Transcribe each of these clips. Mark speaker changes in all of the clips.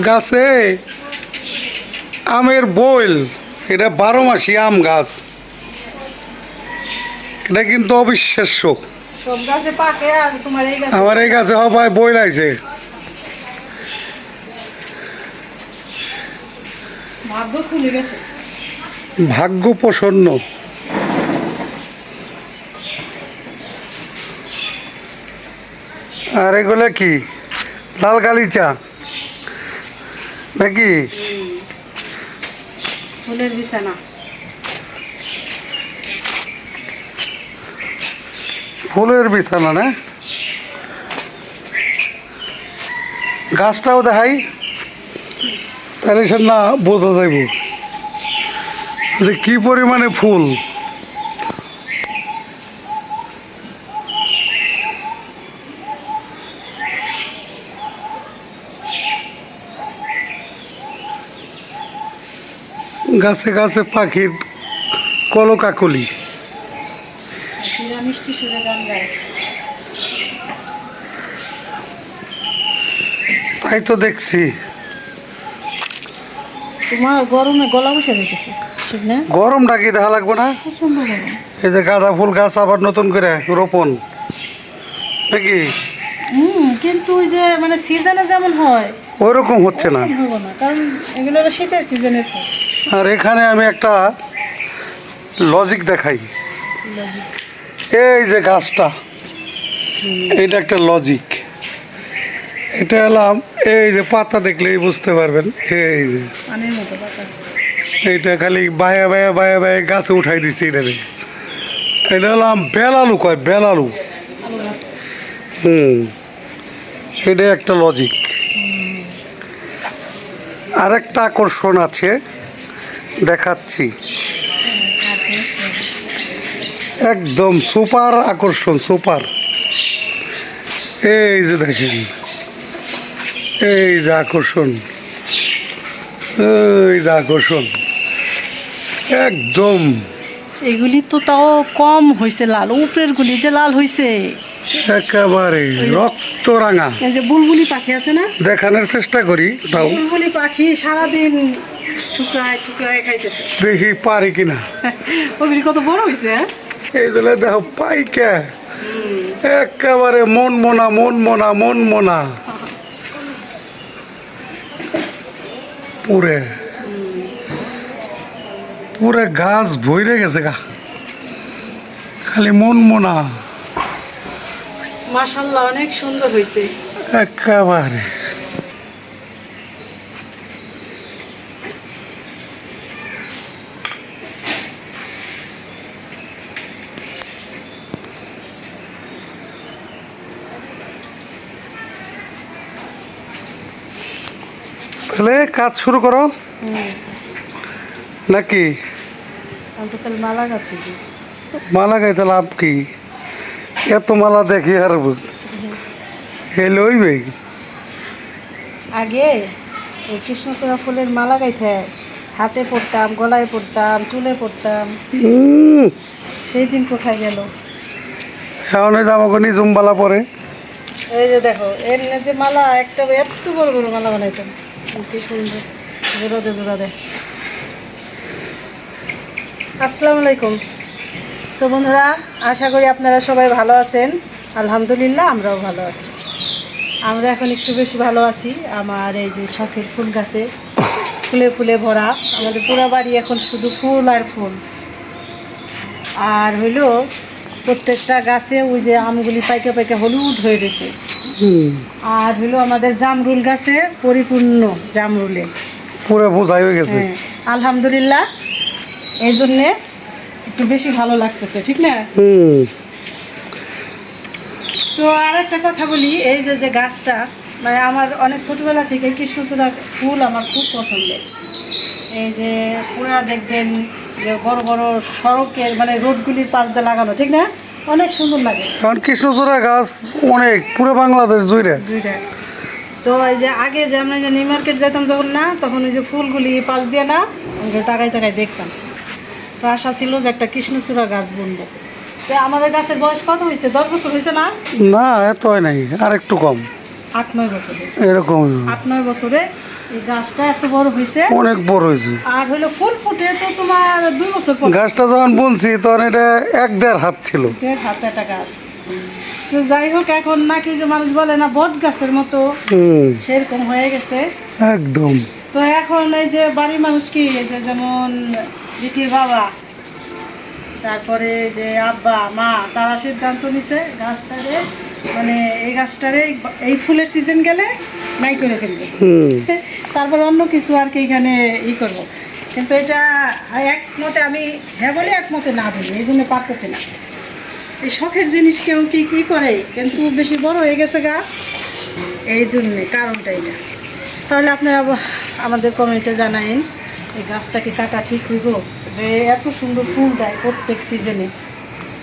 Speaker 1: গাছে আমের বইল এটা বারো মাসি আম গাছ। এটা কিন্তু অবিশ্বাস্য। আমার এই গাছে হবায় বইল আইছে।
Speaker 2: ভাগ্য
Speaker 1: ভাগ্য প্রসন্ন। আর এগুলো কি? লাল গালিচা নাকি?
Speaker 2: ফুলের বিছানা।
Speaker 1: ফুলের বিছানা না? গাছটাও দেখাই। তাহলে সে না বোঝা যাইব। যে কি পরিমাণে ফুল? গাছে গাছে পাখির কলকাকলি। তাই তো দেখছি।
Speaker 2: তোমার গরমে গলা বসে দিতেছে ঠিক না?
Speaker 1: গরমটা কি দেখা লাগবে না? এই যে গাঁদা ফুল গাছ আবার নতুন করে রোপণ। নাকি?
Speaker 2: হুম কিন্তু ওই যে মানে সিজনে যেমন হয়
Speaker 1: ওই রকম হচ্ছে না।
Speaker 2: শীতের সিজনের
Speaker 1: আর এখানে আমি একটা লজিক দেখাই। এই যে গাছটা এটা একটা লজিক এটা এলাম এই যে পাতা দেখলেই বুঝতে পারবেন এই যে। এইটা খালি বায়া বায়া বায়া বায়া গাছে উঠাই দিছি এটারে এটা হলাম বেলালু কয় বেলালু। হুম এটা একটা লজিক আরেকটা আকর্ষণ আছে দেখাচ্ছি। একদম সুপার আকর্ষণ সুপার। এই যে দেখেন এই যে আকর্ষণ এই যে আকর্ষণ। একদম।
Speaker 2: এগুলি তো তাও কম হয়েছে লাল উপরের গুলি যে লাল হয়েছে
Speaker 1: একেবারে রক্ত রাঙা
Speaker 2: এই যে বুলবুলি পাখি আছে না?
Speaker 1: দেখানোর চেষ্টা করি তাও।
Speaker 2: বুলবুলি পাখি সারাদিন ঠুকরায় ঠুকরায় খাইতেছে।
Speaker 1: দেখি পারি কিনা।
Speaker 2: ওগুলি কত বড় হয়েছে হ্যাঁ?
Speaker 1: এইগুলো দেখো পাইকে। একেবারে মন মোনা মন মোনা মন মোনা। পুরে। পুরে গাছ ভইরে গেছে গা। খালি মন মোনা।
Speaker 2: মাশাল্লাহ অনেক সুন্দর হয়েছে
Speaker 1: একেবারে। তাহলে কাজ শুরু করো। নাকি?
Speaker 2: মালা
Speaker 1: গাইতে লাভ কি? এত মালা দেখি আর হেলে হইবে
Speaker 2: আগে কৃষ্ণচূড়া ফুলের মালা গাইতে হাতে পড়তাম গলায় পড়তাম চুলে পড়তাম। সেই দিন কোথায় গেল?
Speaker 1: এখন ওই আমাকে নিজুমবালা পরে।
Speaker 2: এই যে দেখো এর যে মালা একটা এত বড় বড় মালা বানাইতাম। কি সুন্দর। জোড়া দে জোড়া দে। আসসালামু আলাইকুম। তো বন্ধুরা আশা করি আপনারা সবাই ভালো আছেন। আলহামদুলিল্লাহ আমরাও ভালো আছি। আমরা এখন একটু বেশি ভালো আছি। আমার এই যে শখের ফুল গাছে ফুলে ফুলে ভরা। আমাদের পুরো বাড়ি এখন শুধু ফুল আর ফুল। আর হইল প্রত্যেকটা গাছে ওই যে আমগুলি পাইকে পাইকে হলুদ হয়ে রয়েছে। আর হলো আমাদের জামরুল গাছে পরিপূর্ণ জামরুলে।
Speaker 1: পুরো বোঝাই হয়ে গেছে।
Speaker 2: হ্যাঁ আলহামদুলিল্লাহ। এই জন্যে একটু বেশি ভালো লাগতেছে ঠিক না?
Speaker 1: হুম।
Speaker 2: তো আর একটা কথা বলি এই যে যে গাছটা মানে আমার অনেক ছোটবেলা থেকে কৃষ্ণচূড়া ফুল আমার খুব পছন্দের। এই যে পুরা দেখবেন যে বড় বড় সড়কের মানে রোডগুলির পাশ দিয়ে লাগানো ঠিক না? অনেক সুন্দর লাগে।
Speaker 1: কারণ কৃষ্ণচূড়া গাছ অনেক পুরো বাংলাদেশ জুড়ে।
Speaker 2: দুইটা তো এই যে আগে যে আমরা যে নিউ মার্কেট যেতাম যখন না তখন ওই যে ফুলগুলি পাশ দিয়ে না তাকাই তাকাই দেখতাম। তো আশা ছিল যে একটা কৃষ্ণচূড়া গাছ বুনবো। তো আমাদের গাছের বয়স কত হয়েছে? দশ বছর হয়েছে না?
Speaker 1: না এত হয় নাই আর একটু কম।
Speaker 2: আট নয় বছরে।
Speaker 1: এরকম।
Speaker 2: আট নয় বছরে এই গাছটা এত বড় হয়েছে।
Speaker 1: অনেক বড় হয়েছে।
Speaker 2: আর হলো ফুল ফুটে তো তোমার দুই বছর পর।
Speaker 1: গাছটা যখন বুনছি তখন এটা এক দেড় হাত ছিল।
Speaker 2: দেড় হাতে একটা গাছ। তো যাই হোক এখন নাকি যে মানুষ বলে না বট গাছের মতো। সেরকম হয়ে গেছে।
Speaker 1: একদম।
Speaker 2: তো এখন এই যে বাড়ির মানুষ কি যে যেমন দিদির বাবা। তারপরে যে আব্বা মা তারা সিদ্ধান্ত নিছে গাছটারে মানে এই গাছটারে এই ফুলের সিজন গেলে নাই করে ফেলবে। তারপর অন্য কিছু আর কি এখানে ই করব। কিন্তু এটা একমতে আমি হ্যাঁ বলি একমতে না বলি এই জন্য পারতেছি না। এই শখের জিনিস কেউ কি কি করে? কিন্তু বেশি বড় হয়ে গেছে গাছ। এই জন্যে কারণটা এটা। তাহলে আপনারা আমাদের কমেন্টে জানাইন। এই গাছটাকে কাটা ঠিক হইব? যে এত সুন্দর ফুল দেয় প্রত্যেক সিজনে।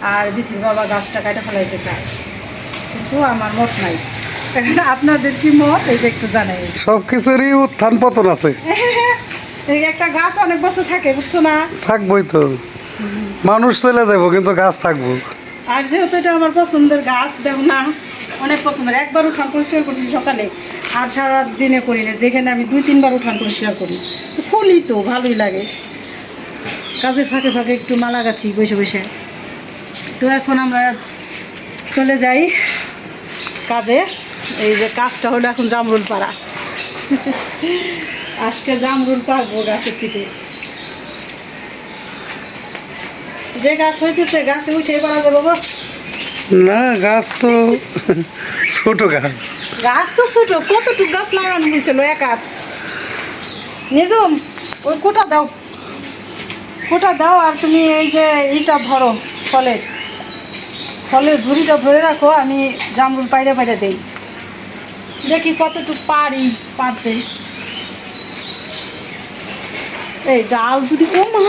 Speaker 2: আর বিথির বাবা গাছটা কাটা ফেলাইতে চায়। কিন্তু আমার মত নাই। আপনাদের কি মত? এটা একটু জানাই।
Speaker 1: সব কিছুরই উত্থান পতন আছে।
Speaker 2: এই একটা গাছ অনেক বছর থাকে বুঝছ না?
Speaker 1: থাকবোই তো। মানুষ চলে যাব কিন্তু গাছ থাকব।
Speaker 2: আর যেহেতু এটা আমার পছন্দের গাছ দেখো না। অনেক পছন্দের। একবার উঠান পরিষ্কার করছি সকালে। আর সারা দিনে করি না, যেখানে আমি দুই, তিনবার উঠান পরিষ্কার করি। তো ফুলই তো, ভালোই লাগে। কাজের ফাঁকে ফাঁকে একটু মালা গাছি বসে বসে। তো এখন আমরা চলে যাই কাজে। এই যে কাজটা হলো এখন জামরুল পাড়া। আজকে জামরুল পারব গাছের থেকে। যে গাছ হইতেছে, গাছে উঠে পারা যাব
Speaker 1: না গাছ তো ছোট গাছ।
Speaker 2: গাছ তো ছোট কতটুকু গাছ লাগানো হয়েছিল এক হাত? নিজম ওই কোটা দাও। কোটা দাও আর তুমি এই যে ইটা ধরো ফলের ফলের ঝুড়িটা ধরে রাখো আমি জামরুল পাইরে পাইরে দেই। দেখি কতটুকু পারি পারতে এই ডাল যদি ও মা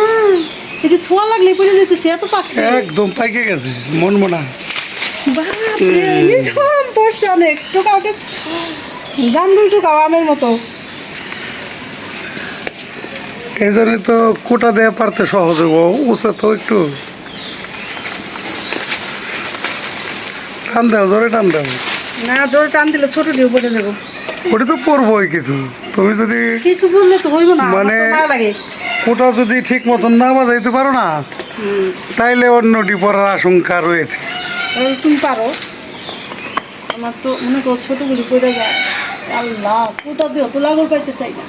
Speaker 2: এই যে ছোঁয়া লাগলে পড়ে যেতেছে এত পাকছে
Speaker 1: একদম পাইকে গেছে মন মনা
Speaker 2: নিঝুম পড়ছে অনেক। টোকা ওটা জামরুল টোকাও আমের মতো।
Speaker 1: এই জন্য তো কোটা দেওয়া পারতে সহজ উঁচা তো একটু। টান দাও জোরে টান দাও।
Speaker 2: না জোরে টান দিলে ছোট দিয়ে পড়ে যাব
Speaker 1: ওটা তো পড়বোই কিছু। তুমি যদি
Speaker 2: কিছু বললে তো হইব না
Speaker 1: মানে- কোটা যদি ঠিক মতন না বাজাইতে পারো না তাইলে অন্যটি পড়ার আশঙ্কা রয়েছে।
Speaker 2: তাহলে তুমি পারো। আমার তো মনে করো ছোটগুলি পড়ে যায়। আল্লাহ কোটা দিয়ে তো লাগল পাইতে চাই না।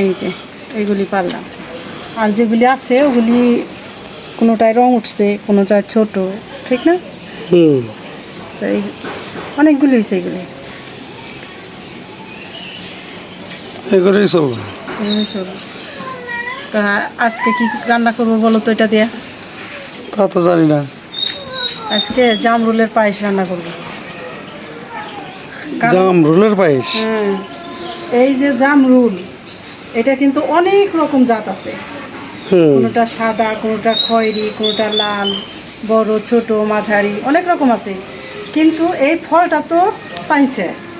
Speaker 2: এই যে এইগুলি পারলাম। আর যেগুলি আছে ওগুলি কোনোটায় রং উঠছে কোনোটায় ছোট ঠিক না?
Speaker 1: হুম।
Speaker 2: তো এই অনেকগুলি হয়েছে এগুলি।
Speaker 1: এগুলোই চলবে
Speaker 2: এগুলি চলো। তা আজকে কি রান্না করব বলো তো এটা দিয়ে?
Speaker 1: তা তো জানি না।
Speaker 2: আজকে জামরুলের পায়েস রান্না করব। কারণ-
Speaker 1: জাম রোলের পায়েস
Speaker 2: এই যে জামরুল এটা কিন্তু অনেক রকম জাত আছে।
Speaker 1: হুম।
Speaker 2: কোনোটা সাদা কোনোটা খয়েরি কোনোটা লাল বড় ছোট মাঝারি অনেক রকম আছে। কিন্তু এই ফলটা তো পাইছে।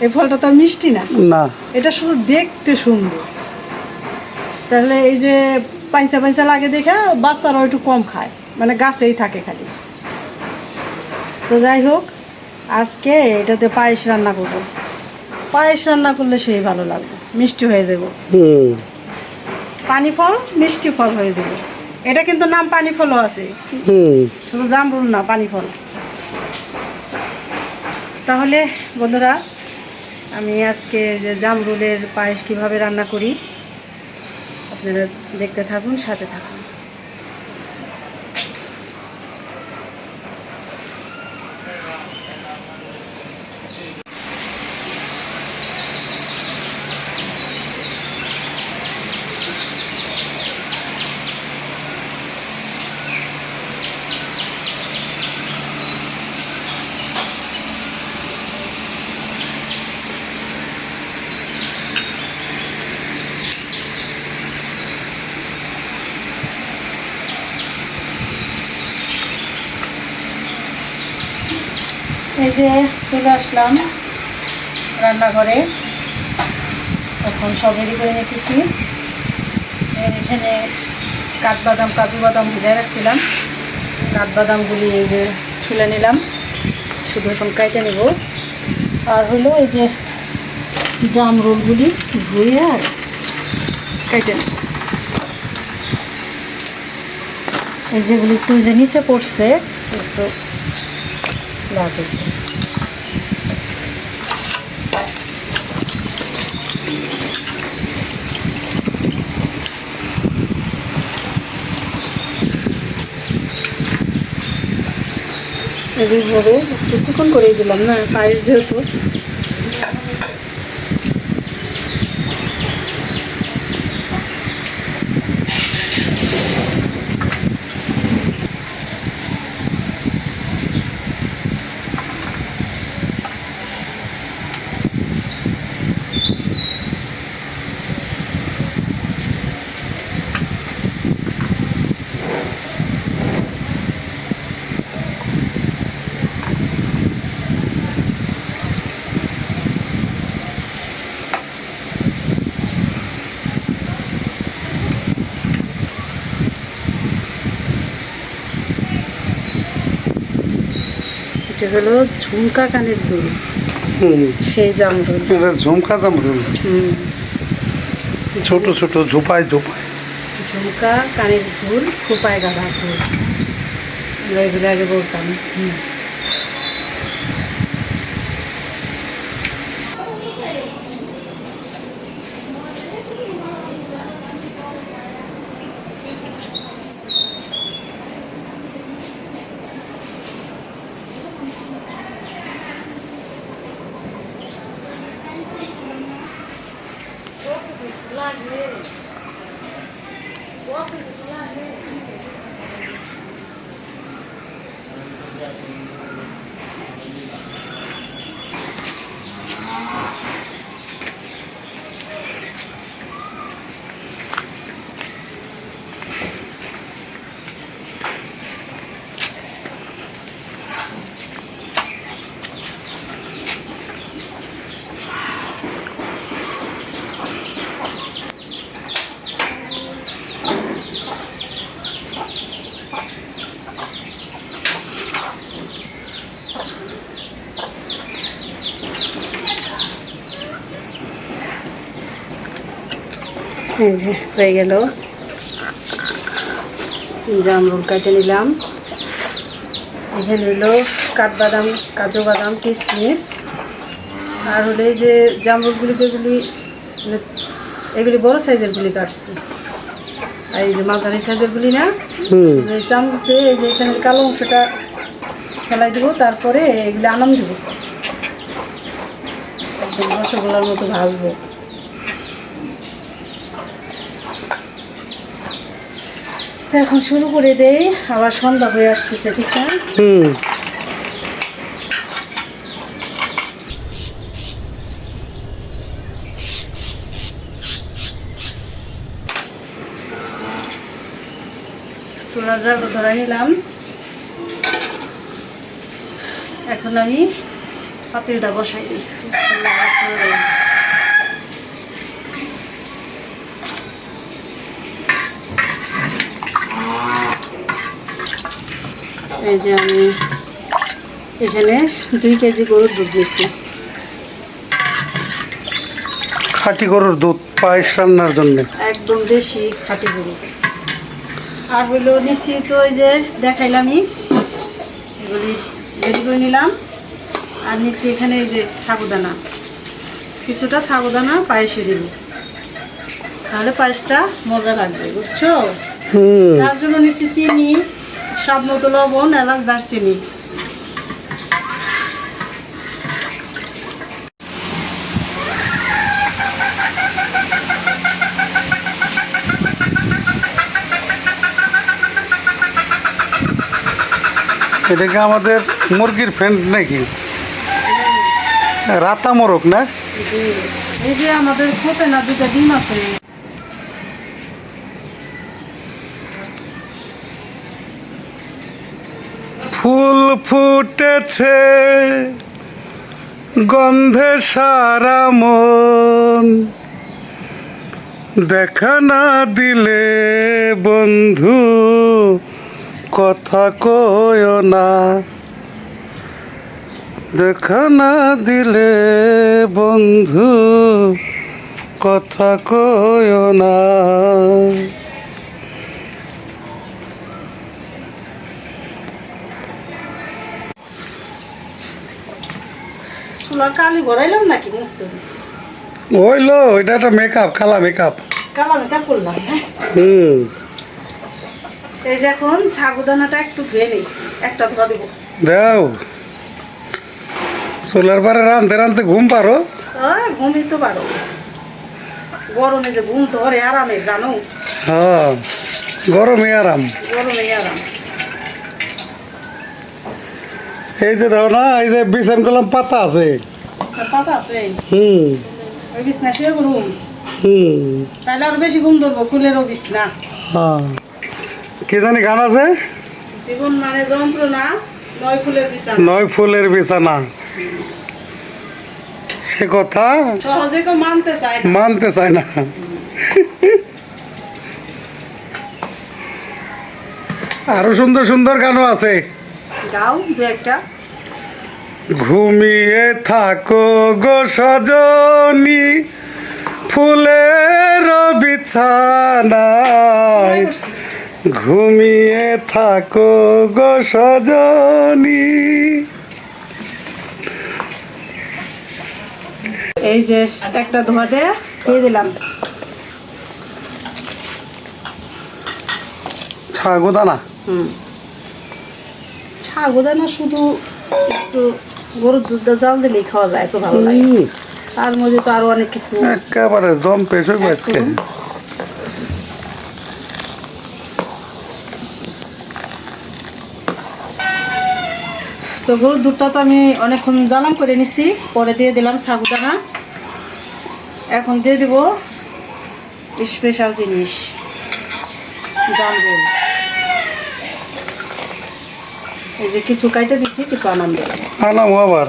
Speaker 2: এই ফলটা তো আর মিষ্টি না।
Speaker 1: না।
Speaker 2: এটা শুধু দেখতে সুন্দর। তাহলে এই যে পাইসা পাইসা লাগে দেখে বাচ্চারা একটু কম খায়। মানে গাছেই থাকে খালি। তো যাই হোক আজকে এটাতে পায়েস রান্না করব। পায়েস রান্না করলে সেই ভালো লাগবে। মিষ্টি হয়ে যাব।
Speaker 1: হুম।
Speaker 2: পানি ফল মিষ্টি ফল হয়ে যাবে। এটা কিন্তু নাম পানি ফলও আছে।
Speaker 1: হুম।
Speaker 2: শুধু জামরুল না পানি ফল। তাহলে বন্ধুরা আমি আজকে যে জামরুলের পায়েস কীভাবে রান্না করি আপনারা দেখতে থাকুন সাথে থাকুন। যে চলে আসলাম রান্নাঘরে এখন সব রেডি করে এর এখানে কাঠবাদাম কাজু বাদাম ভিজায় রাখছিলাম। কাঠবাদামগুলি এই যে ছুলে নিলাম। শুধু এখন কাইটে নেব। আর হলো এই যে জাম রোলগুলি ধুয়ে আর কাইটে নেব। এই যেগুলি একটু যে নিচে পড়ছে, একটু লাভ এইভাবে একটু চিকন করে দিলাম না পায়েস যেহেতু। এটা হলো ঝুমকা কানের দুল। সেই জামরুল।
Speaker 1: এটা ঝুমকা জামরুল। ছোট ছোট ঝোপায় ঝোপায়।
Speaker 2: ঝুমকা কানের দুল খোপায় গাঁদা ফুল। এগুলো আগে বলতাম। এই যে হয়ে গেল। জামরুল কাটে নিলাম। এখানে হলো কাঠবাদাম কাজু বাদাম কিশমিশ। আর হলো এই যে জামরুলগুলি যেগুলি মানে এগুলি বড় সাইজেরগুলি কাটছি। আর এই যে মাঝারি সাইজেরগুলি না?
Speaker 1: হুম।
Speaker 2: এই চামচ দিয়ে এই যে এখানে কালো অংশটা ফেলাই দেবো তারপরে এগুলি আনাম দেবো। রসগোল্লার মতো ভাজবো। তো এখন শুরু করে দেই আবার সন্ধ্যা হয়ে আসতেছে ঠিক না?
Speaker 1: হুম।
Speaker 2: চুলার জালটা ধরে নিলাম। এখন আমি পাতিলটা বসাই দিই। এই যে আমি এখানে দুই কেজি গরুর দুধ নিচ্ছি
Speaker 1: খাঁটি গরুর দুধ পায়েস রান্নার জন্য।
Speaker 2: একদম দেশি খাঁটি গরু। আর হইল নিচ্ছি তো ওই যে দেখাইলামই। এগুলি রেডি করে নিলাম। আর নিচ্ছি এখানে এই যে সাগুদানা কিছুটা সাগুদানা পায়েসে দিব। তাহলে পায়েসটা মজা লাগবে বুঝছ?
Speaker 1: হুম।
Speaker 2: তার জন্য নিচ্ছি চিনি। স্বাদ মতো লবণ এলাচ দারচিনি।
Speaker 1: এটা কি আমাদের মুরগির ফ্যান্ট নাকি? রাতা মোরগ না?
Speaker 2: এই যে আমাদের খোপে না দুটা ডিম আছে
Speaker 1: ফুল ফুটেছে গন্ধে সারা মন। দেখা না দিলে বন্ধু, কথা কয় না। দেখা না দিলে বন্ধু, কথা কয় না।
Speaker 2: চুলার কালি ভরাইলাম নাকি মুছতে
Speaker 1: ওইলো এটা একটা মেকআপ খালা মেকআপ
Speaker 2: কালা মেকআপ করলাম হ্যাঁ।
Speaker 1: হুম।
Speaker 2: এই যে এখন ছাগুদানাটা একটু ধুয়ে নিই একটা ধোয়া দেবো।
Speaker 1: দেও। সোলার পারে রানতে রানতে ঘুম পারো?
Speaker 2: ওই ঘুমই তো পারো। গরমে যে ঘুম তো ওরে আরামে জানো?
Speaker 1: হ্যাঁ গরমে আরাম।
Speaker 2: গরমে আরাম।
Speaker 1: এই যে দেখো না এই যে বিছান কলম পাতা আছে।
Speaker 2: আচ্ছা, পাতা আছে?
Speaker 1: হুম।
Speaker 2: ওই বিছনা শুয়ে ঘুম
Speaker 1: হুম।
Speaker 2: তাহলে আরও বেশি ঘুম ধরবো ফুলেরও বিছনা।
Speaker 1: হ্যাঁ। কি জানি গান আছে?
Speaker 2: জীবন মানে যন্ত্রণা নয় ফুলের বিছানা।
Speaker 1: নয় ফুলের বিছানা। সে কথা
Speaker 2: সহজে কেউ মানতে চায় না।
Speaker 1: মানতে চায় না। আরও সুন্দর সুন্দর গানও আছে।
Speaker 2: গাও দু একটা।
Speaker 1: ঘুমিয়ে থাকো গো সজনী ফুলের বিছানায়। ঘুমিয়ে থাকো গো সজনী।
Speaker 2: এই যে একটা ধোয়া দিয়ে দিয়ে দিলাম।
Speaker 1: ছাগো দানা?
Speaker 2: হুম। ছাগুদানা শুধু একটু গরুর দুধ দিয়ে জাল দিলেই খাওয়া যায় এত ভালো লাগে। তার মধ্যে তো আরও অনেক কিছু।
Speaker 1: একেবারে জম পেশ আজকে
Speaker 2: তো গরুর দুধটা তো আমি অনেকক্ষণ জ্বালাম করে নিছি পরে দিয়ে দিলাম সাগুদানা এখন দিয়ে দিব স্পেশাল জিনিস জামরুল এই যে কিছু কাইটে দিছি কিছু আনাম দিলাম
Speaker 1: আনাম আবার?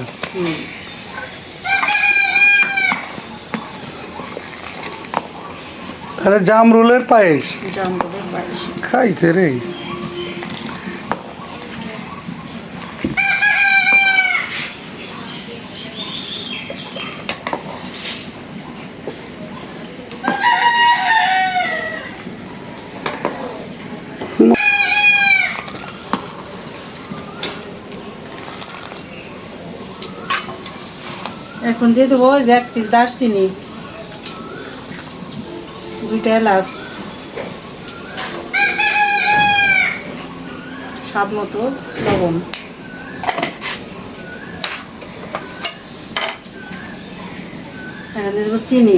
Speaker 1: তাহলে জামরুলের পায়েস?
Speaker 2: জামরুলের পায়েস।
Speaker 1: খাইছে রে।
Speaker 2: এখন দিয়ে দেবো ওই যে এক পিস দারচিনি দুইটা এলাচ স্বাদ মতো লবণ। দিয়ে দেবো চিনি।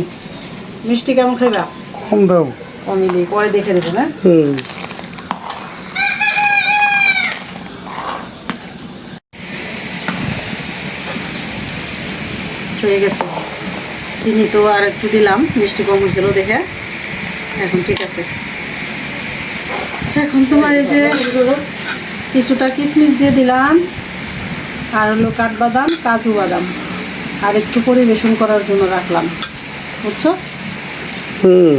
Speaker 2: মিষ্টি কেমন খাইবা?
Speaker 1: কম দাও।
Speaker 2: কমই দিই পরে দেখে দেবো না?
Speaker 1: হুম।
Speaker 2: হয়ে গেছে। চিনি তো আর একটু দিলাম মিষ্টি কম হয়েছিল দেখে। এখন ঠিক আছে। এখন তোমার এই যে কিছুটা কিশমিশ দিয়ে দিলাম আর হলো কাঠবাদাম কাজু বাদাম আর একটু পরিবেশন করার জন্য রাখলাম। বুঝছ?
Speaker 1: হুম।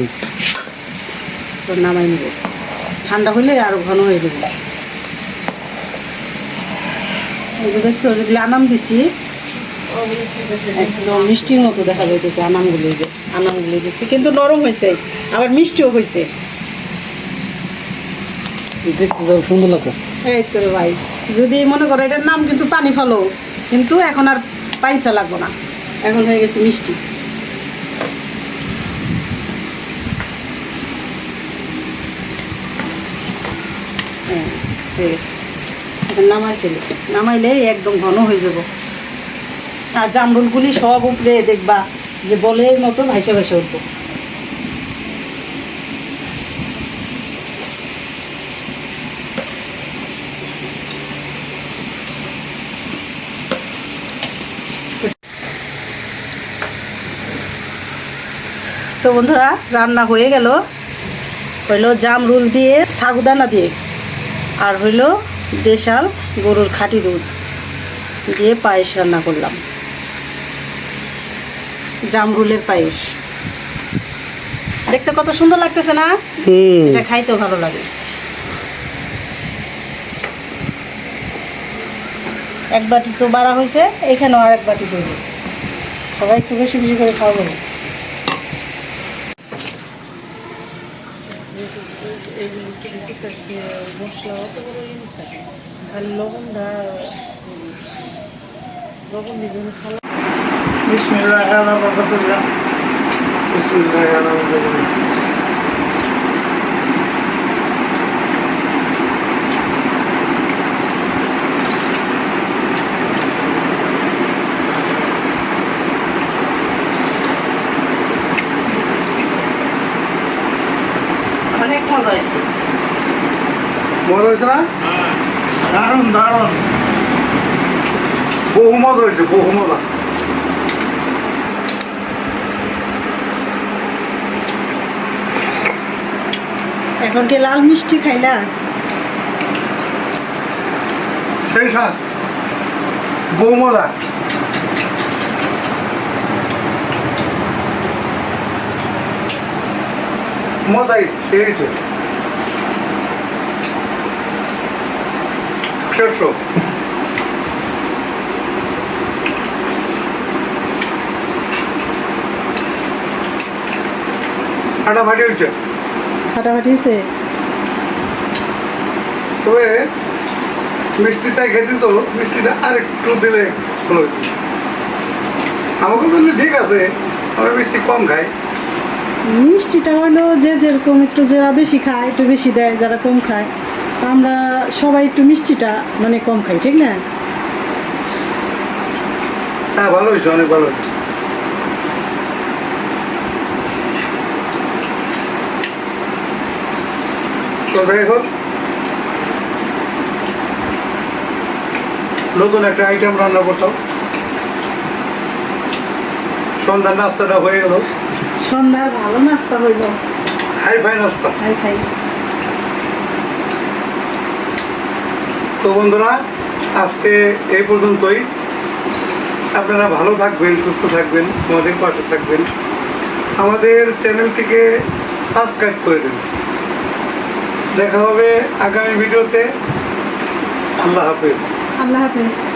Speaker 2: তো নামাই নেব। ঠান্ডা হলে আরও ঘন হয়ে যাবে। এই যে দেখছ যেগুলো আনাম দিছি একদম মিষ্টির মতো দেখা যাইতেছে আনামগুলো যে আনামগুলো দিছি কিন্তু নরম হয়েছে আবার মিষ্টিও হয়েছে
Speaker 1: সুন্দর লাগতেছে।
Speaker 2: এই তো ভাই যদি মনে করো এটার নাম কিন্তু পানি ফলো কিন্তু এখন আর পাইসা লাগবো না। এখন হয়ে গেছে মিষ্টি। হ্যাঁ, হয়ে গেছে। নামাই ফেলি নামাইলে একদম ঘন হয়ে যাব। আর জামরুলগুলি সব উপরে দেখবা যে বলের মতো ভাইসে ভাইসে উঠবো। তো বন্ধুরা, রান্না হয়ে গেল। হইল জামরুল দিয়ে সাগুদানা দিয়ে, আর হইল দেশাল গরুর খাঁটি দুধ। দিয়ে পায়েস রান্না করলাম। জামরুলের পায়েস। দেখতে কত সুন্দর লাগতেছে না? এটা খাইতেও ভালো লাগে। এক বাটি তো বাড়া হয়েছে এখানেও আর এক বাটি দেবো। সবাই একটু বেশি বেশি করে খাব আর লবণটা লবণ দিবে মশলা
Speaker 1: বিসমিল্লাহ আলা বরকাতুল্লাহ বিসমিল্লাহ আলা বরকাতুল্লাহ
Speaker 2: অনেক মজা হয়েছে।
Speaker 1: মজা হয়েছে না? দারুণ দারুণ। বহু মজা হয়েছে বহু মজা।
Speaker 2: এখন কি লাল মিষ্টি খাইলা?
Speaker 1: সেই বহু মজা মজাই সেই শেষ ফাটাফাটি হয়েছে
Speaker 2: ফাটাফাটি হয়েছে?
Speaker 1: তবে মিষ্টি চাই খেতেছ মিষ্টিটা আর একটু দিলে ভালো হতো আমাকে তো ঠিক আছে আমরা মিষ্টি কম খাই।
Speaker 2: মিষ্টিটা হলো যে যেরকম একটু যারা বেশি খায় একটু বেশি দেয় যারা কম খায় আমরা সবাই একটু মিষ্টিটা মানে কম খাই ঠিক না?
Speaker 1: হ্যাঁ ভালো হয়েছে অনেক ভালো হয়েছে। তো যাই হোক নতুন একটা আইটেম রান্না করতাম। সন্ধ্যার নাস্তাটা হয়ে গেল।
Speaker 2: সন্ধ্যার ভালো নাস্তা হইব
Speaker 1: হাই ফাই নাস্তা।
Speaker 2: খাই খাই
Speaker 1: তো বন্ধুরা আজকে এই পর্যন্তই। আপনারা ভালো থাকবেন সুস্থ থাকবেন আমাদের পাশে থাকবেন। আমাদের চ্যানেলটিকে সাবস্ক্রাইব করে দেবেন দেখা হবে আগামী ভিডিওতে। আল্লাহ হাফিজ।
Speaker 2: আল্লাহ হাফেজ।